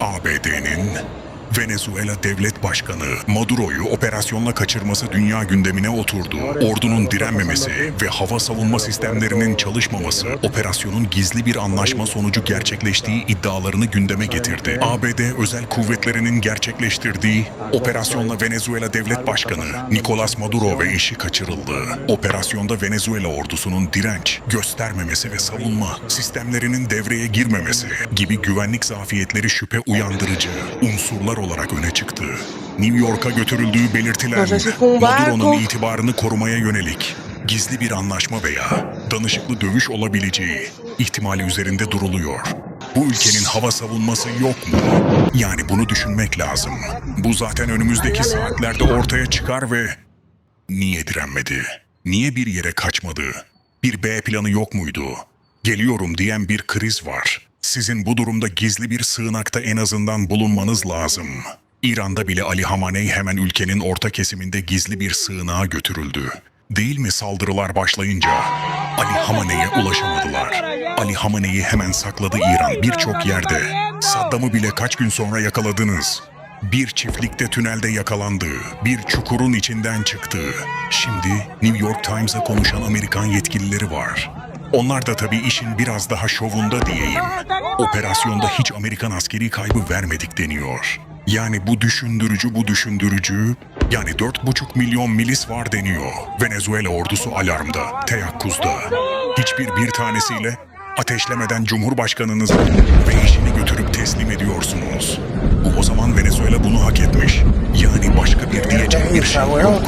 ABD'nin Venezuela Devlet Başkanı Maduro'yu operasyonla kaçırması dünya gündemine oturdu. Ordunun direnmemesi ve hava savunma sistemlerinin çalışmaması operasyonun gizli bir anlaşma sonucu gerçekleştiği iddialarını gündeme getirdi. ABD özel kuvvetlerinin gerçekleştirdiği operasyonla Venezuela Devlet Başkanı Nicolas Maduro ve eşi kaçırıldı. Operasyonda Venezuela ordusunun direnç göstermemesi ve savunma sistemlerinin devreye girmemesi gibi güvenlik zafiyetleri şüphe uyandırıcı unsurlar olarak öne çıktı. New York'a götürüldüğü barco- Maduro'nun itibarını korumaya yönelik gizli bir anlaşma veya danışıklı dövüş olabileceği ihtimali üzerinde duruluyor. Bu ülkenin hava savunması yok mu? Yani bunu düşünmek lazım. Bu zaten önümüzdeki saatlerde ortaya çıkar ve Niye direnmedi? Niye bir yere kaçmadı? Bir B planı yok muydu? Geliyorum diyen bir kriz var. Sizin bu durumda gizli bir sığınakta en azından bulunmanız lazım. İran'da bile Ali Hamaney hemen ülkenin orta kesiminde gizli bir sığınağa götürüldü. Değil mi saldırılar başlayınca? Ali Hamaney'e ulaşamadılar. Ali Hamaney'i hemen sakladı İran birçok yerde. Saddam'ı bile kaç gün sonra yakaladınız. Bir çiftlikte tünelde yakalandı. Bir çukurun içinden çıktı. Şimdi New York Times'a konuşan Amerikan yetkilileri var. Onlar da tabii işin biraz daha şovunda diyeyim. Operasyonda hiç Amerikan askeri kaybı vermedik deniyor. Yani bu düşündürücü bu düşündürücü. Yani 4,5 milyon milis var deniyor. Venezuela ordusu alarmda, teyakkuzda. Hiçbir bir tanesiyle ateşlemeden Cumhurbaşkanınızı ve işini götürüp teslim ediyorsunuz. Bu o zaman Venezuela bunu hak etmiş. Yani başka bir diyecek bir şey yok.